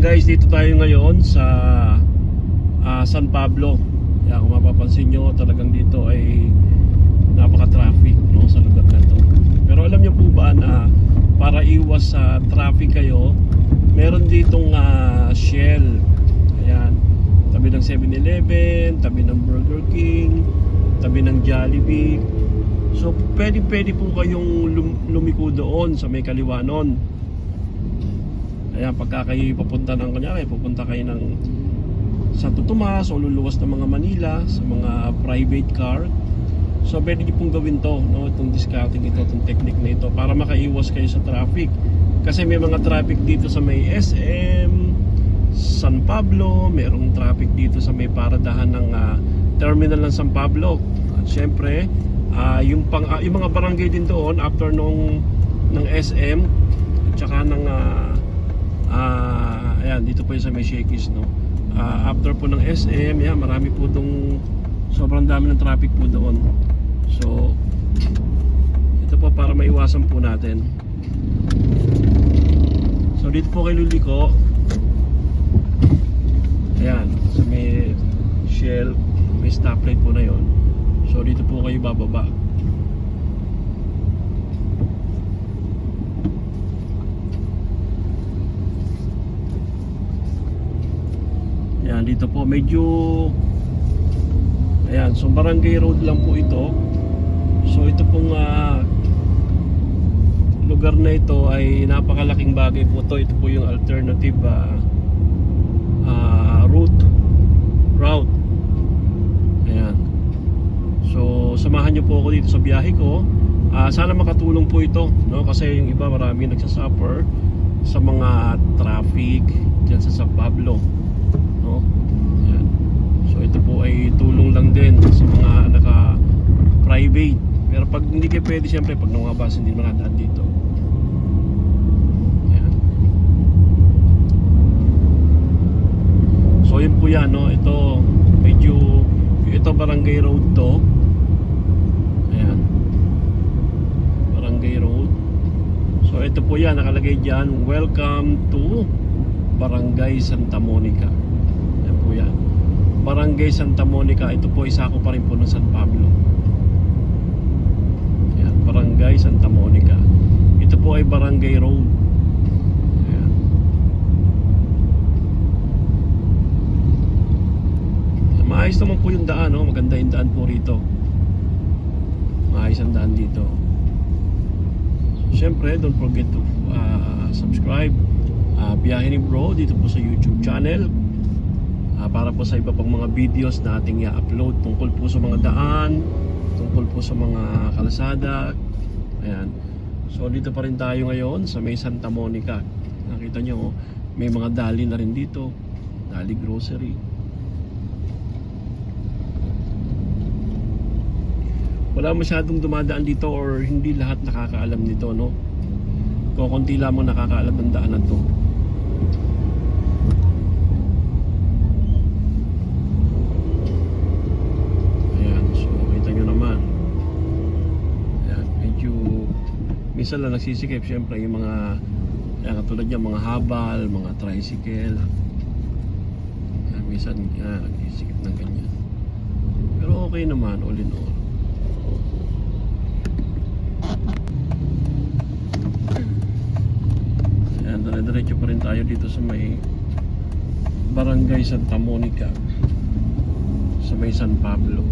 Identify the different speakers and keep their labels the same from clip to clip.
Speaker 1: Guys, dito tayo ngayon sa ah, San Pablo. Kaya kung mapapansin nyo, talagang dito ay napaka-traffic no, sa lugar na to. Pero alam nyo po ba na para iwas sa traffic kayo, meron ditong ah, Shell. Ayan, tabi ng 7-Eleven, tabi ng Burger King, tabi ng Jollibee. So, pwede pwede po kayong lum- lumiko doon sa may kaliwa nun. Ayan, pagka kayo papunta ng kanya, pupunta kayo ng Santo Tomas o luluwas ng mga Manila sa mga private car. So pwede niyo pong gawin to, no? itong discounting ito, itong technique na ito para makaiwas kayo sa traffic. Kasi may mga traffic dito sa may SM, San Pablo, merong traffic dito sa may paradahan ng ah, terminal ng San Pablo. At syempre, ah, yung, pang, ah, yung mga barangay din doon after nung ng SM at saka ng ah, Ah, ayan, dito po yung sa may Shakey's, no. Ah, after po ng SM, yan, marami po itong sobrang dami ng traffic po doon. So, ito po para maiwasan po natin. So, dito po kay Luliko. Ayan, sa may Shell, may stoplight po na yon. So, dito po kayo bababa. Dito po medyo Ayan, so barangay road lang po ito. So ito pong ah, lugar na ito ay napakalaking bagay po ito. Ito po yung alternative ah, ah, route route. Ayan. So samahan niyo po ako dito sa biyahe ko. Ah, sana makatulong po ito, no? Kasi yung iba marami nagsasuffer sa mga traffic diyan sa San Pablo, no? Ito po ay tulong lang din sa mga naka private. Pero pag hindi kayo pwede siyempre pag mga bus hindi naman nadaan dito. Ayan. So yun po yan no. Ito medyo ito barangay road to. Ayan. Barangay road. So ito po yan nakalagay diyan. Welcome to Barangay Santa Monica. Barangay Santa Monica, ito po isa ko pa rin po ng San Pablo. Yan, Barangay Santa Monica. Ito po ay Barangay Road. Yan. Maayos naman po yung daan, no? maganda yung daan po rito. Maayos ang daan dito. Siyempre, don't forget to uh, subscribe. Uh, Biyahe ni Bro dito po sa YouTube channel. Ah, para po sa iba pang mga videos na ating i-upload tungkol po sa mga daan, tungkol po sa mga kalasada. Ayan. So dito pa rin tayo ngayon sa may Santa Monica. Nakita nyo, may mga dali na rin dito. Dali grocery. Wala masyadong dumadaan dito or hindi lahat nakakaalam nito, no? Kukunti lamang nakakaalam ng daan na to. Ayan, so kita nyo naman. Ayan, medyo minsan lang nagsisikip syempre yung mga ayan, katulad niya, mga habal, mga tricycle. Ayan, minsan ayan, nagsisikip ng ganyan. Pero okay naman, all in all. Ayan, dire-diretso pa rin tayo dito sa may Barangay Santa Monica sa may San Pablo.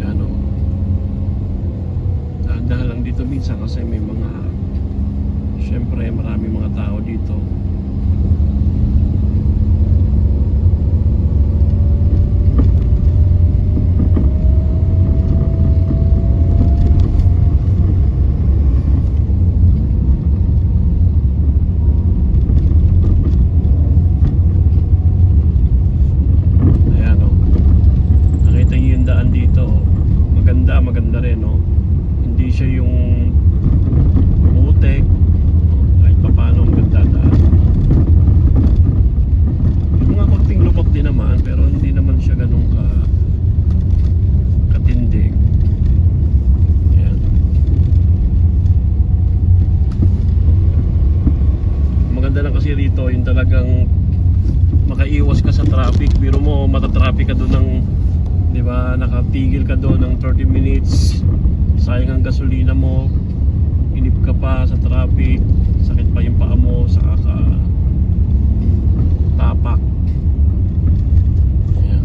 Speaker 1: Yan o. Dahan-dahan lang dito minsan kasi may mga Siyempre marami mga tao dito. Ayan o. Nakita niyo yung daan dito. oh. Maganda, maganda rin o. Hindi siya yung putek. Oh, Kahit pa paano maganda daan. dito, yung talagang makaiwas ka sa traffic. Biro mo, matatraffic ka doon ng, di ba, nakatigil ka doon ng 30 minutes. Sayang ang gasolina mo. Inip ka pa sa traffic. Sakit pa yung paa mo sa kaka tapak. Ayan.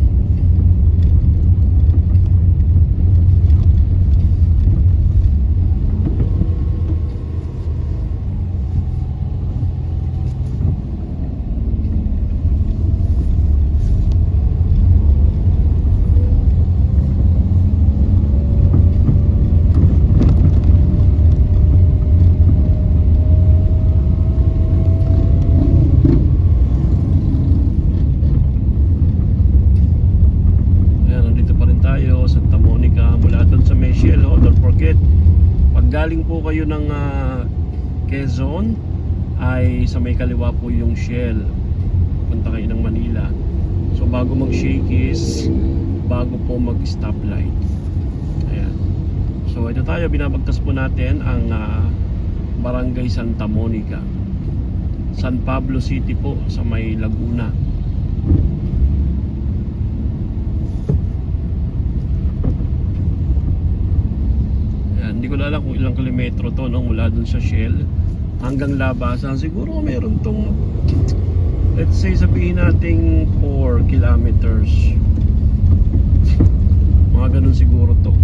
Speaker 1: Ayan, nandito pa rin tayo, Santa Monica, mula doon sa Michelle, oh, don't forget, pag galing po kayo ng ah, Quezon, ay sa may kaliwa po yung Shell. Punta kayo ng Manila. So bago mag-Shakey's, bago po mag-stoplight. Ayan. So ito tayo, binabagtas po natin ang ah, Barangay Santa Monica. San Pablo City po sa may Laguna. Na alam kung ilang kilometro to no, mula dun sa Shell hanggang Labasan. Siguro meron tong let's say sabihin nating 4 kilometers. Mga ganun siguro to.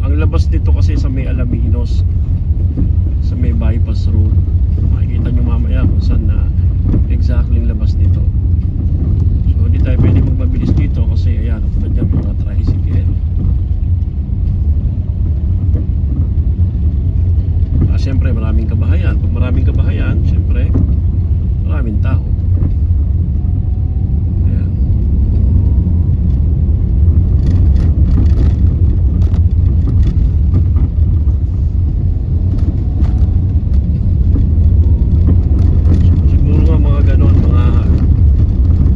Speaker 1: Ang labas dito kasi sa may Alaminos sa may bypass road. Makikita nyo mamaya kung saan na exactly labas nito. So hindi tayo pwede magmabilis dito kasi ayan, tulad yan, may mga tricycle. Ah, siyempre maraming kabahayan. Pag maraming kabahayan, siyempre maraming tao. Ayan. Siguro nga mga ganon, mga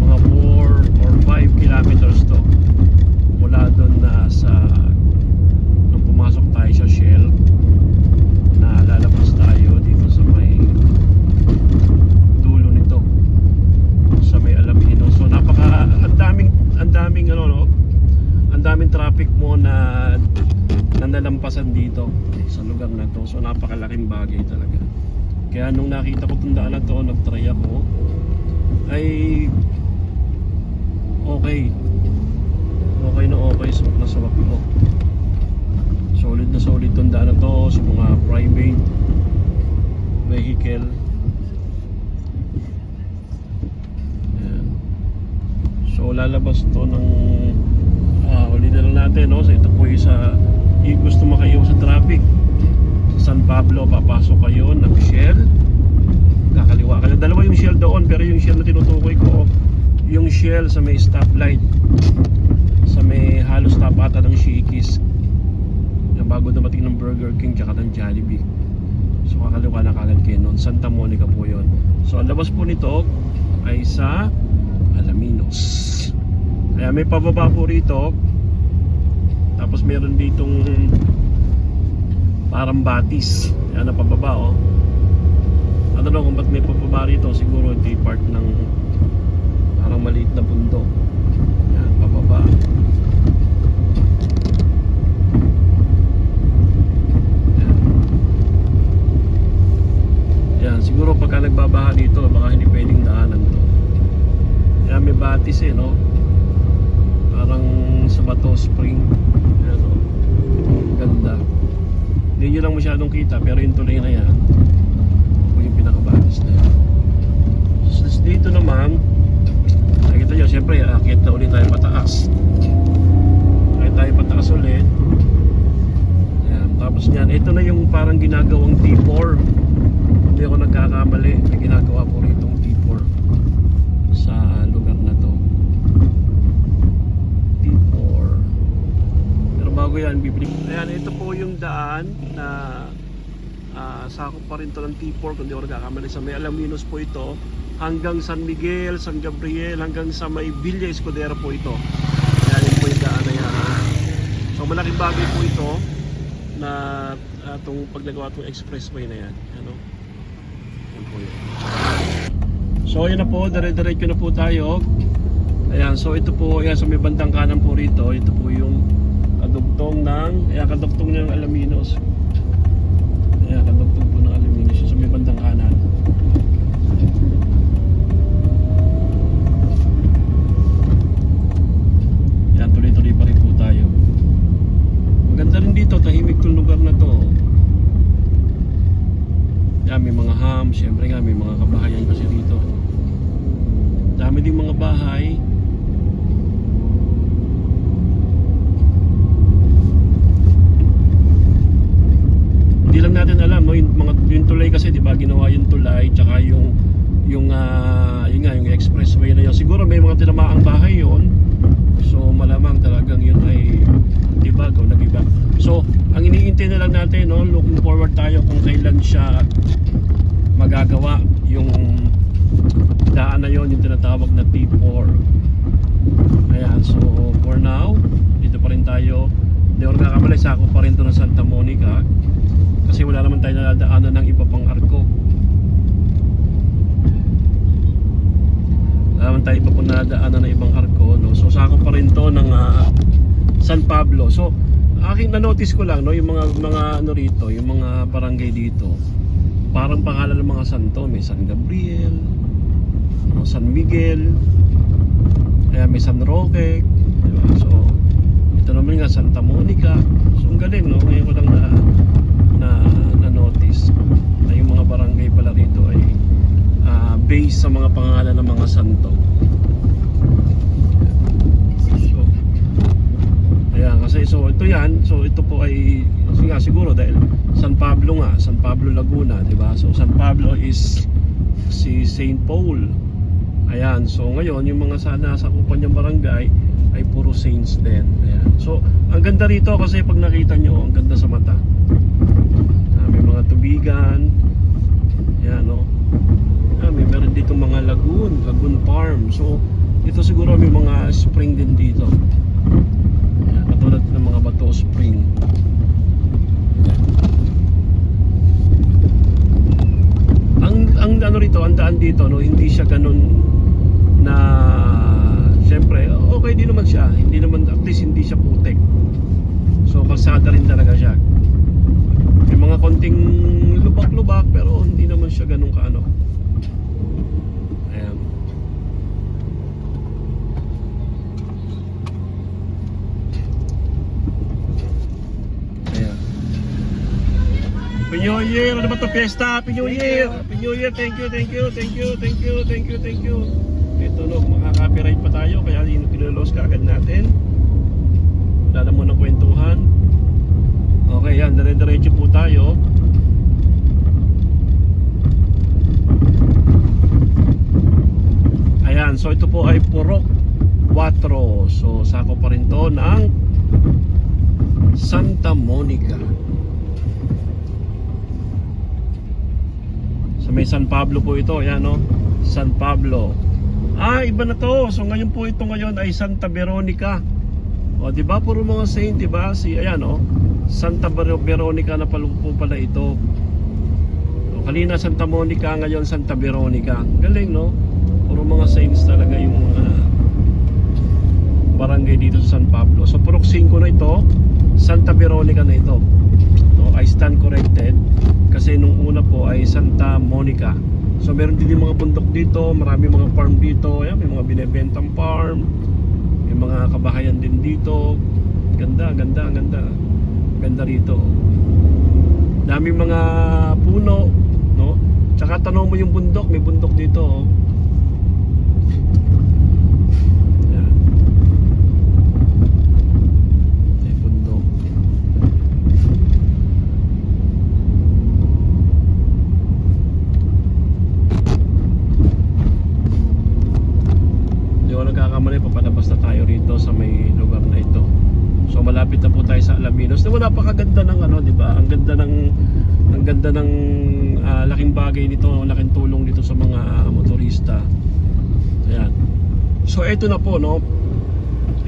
Speaker 1: mga 4 or 5 kilometers to mula doon na sa nung pumasok tayo sa Shell na lalabas tayo dito sa may dulo nito sa may Alamino so napaka ang daming ang daming ano no ang daming traffic mo na nalampasan dito sa lugar na to. So napakalaking bagay talaga. Kaya nung nakita ko itong daan na to nagtry ako ay okay. Okay na okay. Suwak na suwak mo solid na solid tong daan na to sa mga private vehicle. Ayan. so lalabas to ng ah, uli na lang natin no? so ito po yung sa yung gusto makaiwas sa traffic sa San Pablo papasok kayo ng Shell kakaliwa ka dalawa yung Shell doon pero yung Shell na tinutukoy ko yung Shell sa may stoplight. Sa may halos tapatan ng Shakey's na bago dumating ng Burger King tsaka ng Jollibee. So kakaliwa na kagad kayo nun Santa Monica po yon so ang labas po nito ay sa Alaminos. Kaya may pababa po rito tapos meron ditong parang batis. Yan na pababa oh. I don't know kung ba't may pababa rito. Siguro yung part ng parang maliit na bundok. Yan pababa. Yan. Yan siguro pagka nagbabaha dito baka hindi pwedeng daanan to. Yan may batis eh no? Parang sa Bato Spring yan oh ganda. Hindi nyo lang masyadong kita pero yung tuloy na yan. Ito yung pinakabatis na yan. So, dito naman nakita nyo syempre akit na ulit tayo pataas akit tayo pataas ulit. Yan, tapos nyan ito na yung parang ginagawang T4 hindi ako nagkakamali may ginagawa po ritong T4 sa lugar na to T4 pero bago yan bibili. Ayan ito po yung daan na ah, sakop pa rin to ng T4 kung di ako nagkakamali sa may Alaminos po ito. Hanggang San Miguel, San Gabriel hanggang sa may Villa Escudero po ito. Ayan yun po yung daan na yan. So malaking bagay po ito na uh, itong paglagawa itong expressway na yan. Ano yan po yun. So ayan na po, dire-diretso na po tayo. Ayan, so ito po, ayan, sa may bandang kanan po rito, ito po yung kadugtong ng, ayan, kadugtong ng Alaminos. Ayan, kadugtong po ng Alaminos, yung sa may bandang kanan. Ayan, tuloy-tuloy pa rin po tayo. Maganda rin dito, tahimik tong lugar na to. Yan, may mga ham, syempre nga, may mga kabahayan kasi dito. Dami ding mga bahay. Hindi lang natin alam, no, yung, mga, yung tulay kasi, di ba, ginawa yung tulay, tsaka yung, yung, ah, yun nga, yung expressway na yun. Siguro may mga tinamaang bahay yon So, malamang talagang yun ay, di ba, gaw nag-iba. So, iniintay na lang natin, no, looking forward tayo kung kailan siya magagawa yung daan na yon yung tinatawag na T4 ayan so for now dito pa rin tayo. Hindi ako nakakamali sako pa rin to ng Santa Monica. Kasi wala naman tayo nadaanan ng iba pang arko. Wala naman tayo iba pang nadaanan ng ibang arko no? so sako pa rin to ng ah, San Pablo. So aking na-notice ko lang no yung mga mga ano rito yung mga barangay dito parang pangalan ng mga santo may San Gabriel no, San Miguel kaya may San Roque diba? so ito naman nga Santa Monica so ang galing no ngayon ko lang na na, na notice na yung mga barangay pala rito ay ah, based sa mga pangalan ng mga santo so Ayan, kasi so ito yan, so ito po ay kasi siguro dahil San Pablo nga, San Pablo Laguna, 'di ba? So San Pablo is si Saint Paul. Ayan, so ngayon yung mga sana sa kupan niyang barangay ay puro saints din. Ayan. So ang ganda rito kasi pag nakita nyo, ang ganda sa mata. Ah, may mga tubigan. Ayan, no. Ah, may meron dito mga lagoon, lagoon farm. So ito siguro may mga spring din dito. Ayan, katulad ng mga bato spring. Ayan. Ang ang ano rito, ang daan dito no, hindi siya ganun na syempre okay din naman siya. Hindi naman at least hindi siya putek. So kalsada rin talaga siya. May mga konting lubak-lubak pero hindi naman siya ganun kaano. Ayan. Ayan. Happy New Year! Ano ba ito? Fiesta! Happy New Year! Happy New Year! Thank you, thank you, thank you, thank you, thank you, thank you. Ito no, makaka-copyright pa tayo kaya yun pinulos ka agad natin. Wala na muna kwentuhan. Okay, yan. Dire-diretso po tayo. Ayan, so ito po ay Purok 4. So, sako pa rin to ng Santa Monica. May San Pablo po ito, ayan no. San Pablo. Ah, iba na to. So ngayon po ito ngayon ay Santa Veronica. O, di ba? Puro mga saint, di ba? Si ayan no. Santa Ver- Veronica na pala po pala ito. So, kanina Santa Monica, ngayon Santa Veronica. Galing, no? Puro mga saints talaga yung mga barangay dito sa San Pablo. So, Purok 5 na ito. Santa Veronica na ito. No, I stand corrected kasi nung una po ay Santa Monica. So meron din yung mga bundok dito, marami mga farm dito. Ayan, may mga binebentang farm. May mga kabahayan din dito. Ganda, ganda, ganda. Ganda rito. Daming mga puno, no? Tsaka tanong mo yung bundok, may bundok dito, oh. Ayan. May bundok. Hindi ako nagkakamali, papalabas rito sa may lugar na ito. So malapit na po tayo sa Alaminos. Na napakaganda ng ano, 'di ba? Ang ganda ng ang ganda ng ah, laking bagay nito, laking tulong dito sa mga ah, motorista. Ayan. So ito na po, no.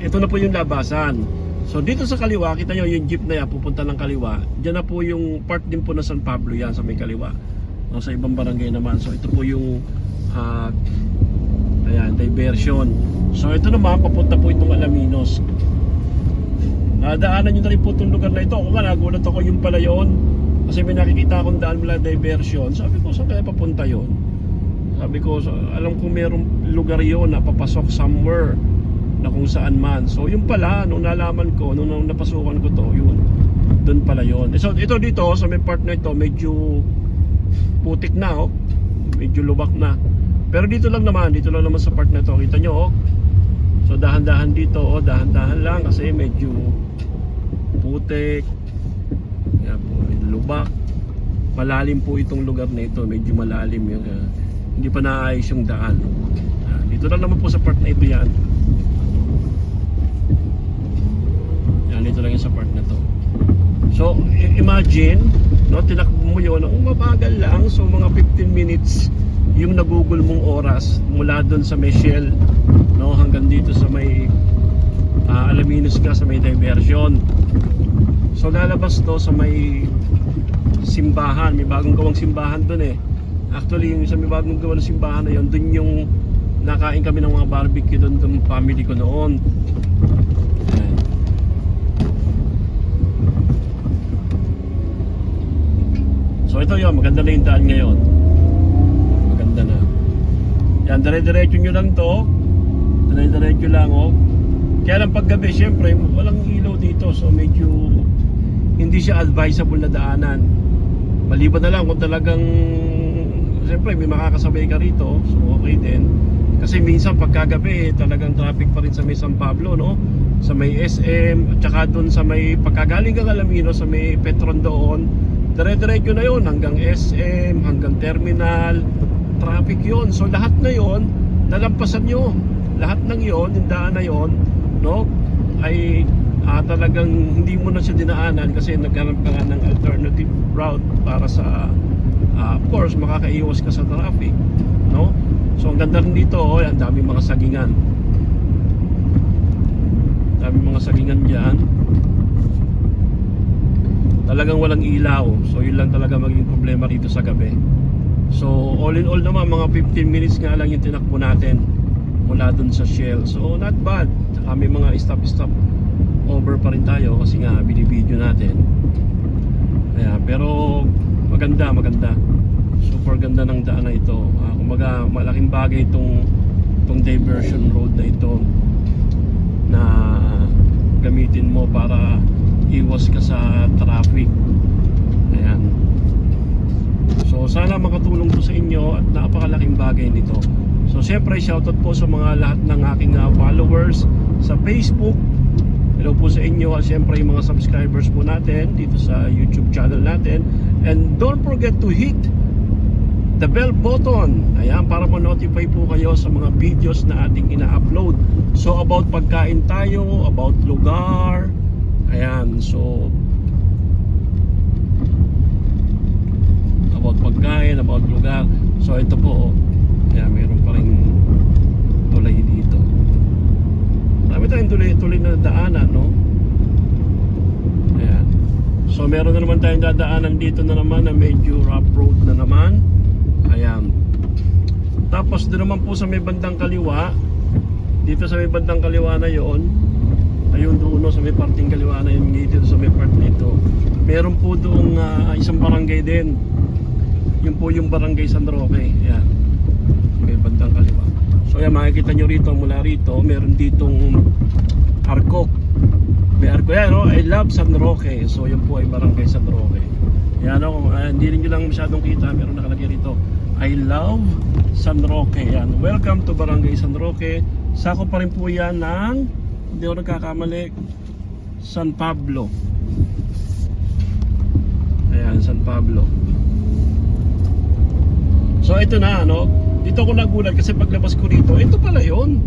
Speaker 1: Ito na po yung labasan. So dito sa kaliwa, kita nyo yung jeep na yan, pupunta ng kaliwa. Diyan na po yung part din po ng San Pablo yan sa may kaliwa. No, sa ibang barangay naman. So ito po yung Ah, ayan, diversion. So ito naman, papunta po itong Alaminos. Nadaanan nyo na rin po itong lugar na ito. Ako nga, nagulat ako yung pala yun. Kasi may nakikita akong daan mula diversion. Sabi ko, saan kaya papunta yon? Sabi ko, so, alam ko merong lugar yon na papasok somewhere na kung saan man. So yung pala, nung nalaman ko, nung, nung napasukan ko to, yun. Doon pala yon. So ito dito, sa may part na ito, medyo putik na, oh. Medyo lubak na. Pero dito lang naman, dito lang naman sa part na to, kita nyo, oh. So dahan-dahan dito, oh, dahan-dahan lang kasi medyo putik. Yan po, lubak. Malalim po itong lugar na ito, medyo malalim yung ah, hindi pa naayos yung daan. Ah, dito lang naman po sa part na ito yan. Yan, dito lang yung sa part na to. So, imagine, no, tinakbo mo yun, ang mabagal lang, so mga 15 minutes yung nagugol mong oras mula doon sa Michelle, no, hanggang dito sa may ah, Alaminos ka, sa may diversion. So, lalabas to sa may simbahan, may bagong gawang simbahan doon eh. Actually, yung sa may bagong gawa ng simbahan na yun, doon yung nakain kami ng mga barbecue doon, doon family ko noon. So ito yun, maganda na yung daan ngayon. Yan, dire-diretso nyo lang to. Dire-diretso lang, oh. Kaya lang paggabi, syempre, walang ilaw dito. So medyo hindi siya advisable na daanan. Maliban na lang kung talagang syempre may makakasabay ka rito. So okay din. Kasi minsan pagkagabi, talagang traffic pa rin sa may San Pablo, no? Sa may SM, at saka doon sa may pagkagaling kang Alamino, sa may Petron doon, dire-diretso na yon hanggang SM, hanggang terminal, traffic yon So lahat na yon nalampasan nyo. Lahat ng yon yung daan na yon no? Ay ah, talagang hindi mo na siya dinaanan kasi nagkaroon ka nga ng alternative route para sa ah, of course makakaiwas ka sa traffic no? So ang ganda rin dito oh, ang daming mga sagingan. Daming mga sagingan dyan. Talagang walang ilaw. So yun lang talaga maging problema dito sa gabi so all in all naman mga 15 minutes nga lang yung tinakbo natin mula dun sa Shell. So not bad. Saka may mga stop stop over pa rin tayo kasi nga binibideo natin. Ayan, pero maganda maganda. Super ganda ng daan na ito. Uh, kumbaga malaking bagay itong itong diversion road na ito na gamitin mo para iwas ka sa traffic ayan so sana makatulong to sa inyo at napakalaking bagay nito so syempre shoutout po sa mga lahat ng aking uh, followers sa Facebook Hello po sa inyo at syempre yung mga subscribers po natin dito sa YouTube channel natin. And don't forget to hit the bell button. Ayan, para ma-notify po kayo sa mga videos na ating ina-upload. So about pagkain tayo, about lugar. Ayan, so about pagkain, about lugar. So ito po, oh. Ayan, meron pa rin tulay dito. Marami tayong tuloy-tuloy na daanan, no? Ayan. So meron na naman tayong dadaanan dito na naman na medyo rough road na naman. Ayan. Tapos doon naman po sa may bandang kaliwa, dito sa may bandang kaliwa na yon, ayun doon sa may parting kaliwa na yun, dito sa may part nito. Meron po doong ah, isang barangay din. Yun po yung barangay San Roque. Ayan. May bandang kaliwa. So ayan, makikita nyo rito, mula rito, meron ditong arko. May arko yan, no? I love San Roque. So yan po ay barangay San Roque. Yan o, uh, hindi rin lang masyadong kita, meron nakalagay rito. I love San Roque. Yan. Welcome to Barangay San Roque. Sako pa rin po yan ng, hindi ako nagkakamali, San Pablo. Ayan, San Pablo. So ito na, ano? Dito ako nagulat kasi paglabas ko rito, ito pala yon.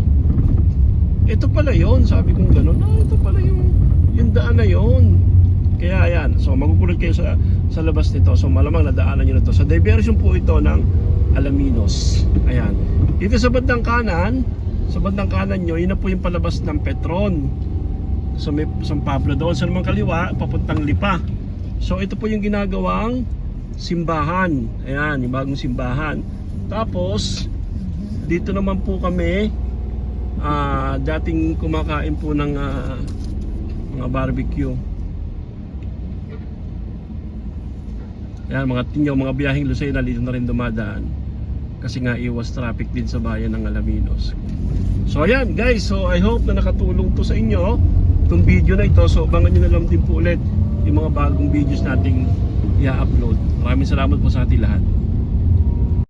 Speaker 1: Ito pala yon, sabi kong gano'n. Ah, ito pala yung, yung daan na yon. Kaya ayan, so magugulat kayo sa, sa labas nito. So malamang nadaanan nyo na to. Sa diversion po ito ng Alaminos. Ayan. Dito sa bandang kanan, sa bandang kanan nyo, yun na po yung palabas ng Petron. So may San Pablo doon. Sa naman kaliwa, papuntang Lipa. So ito po yung ginagawang simbahan. Ayan, yung bagong simbahan. Tapos, dito naman po kami ah, dating kumakain po ng ah, mga barbecue. Yan, mga tinyo, mga biyaheng Lucena dito na rin dumadaan. Kasi nga iwas traffic din sa bayan ng Alaminos. So ayan guys, so I hope na nakatulong to sa inyo itong video na ito. So abangan nyo na lang din po ulit yung mga bagong videos nating i-upload. Maraming salamat po sa ating lahat.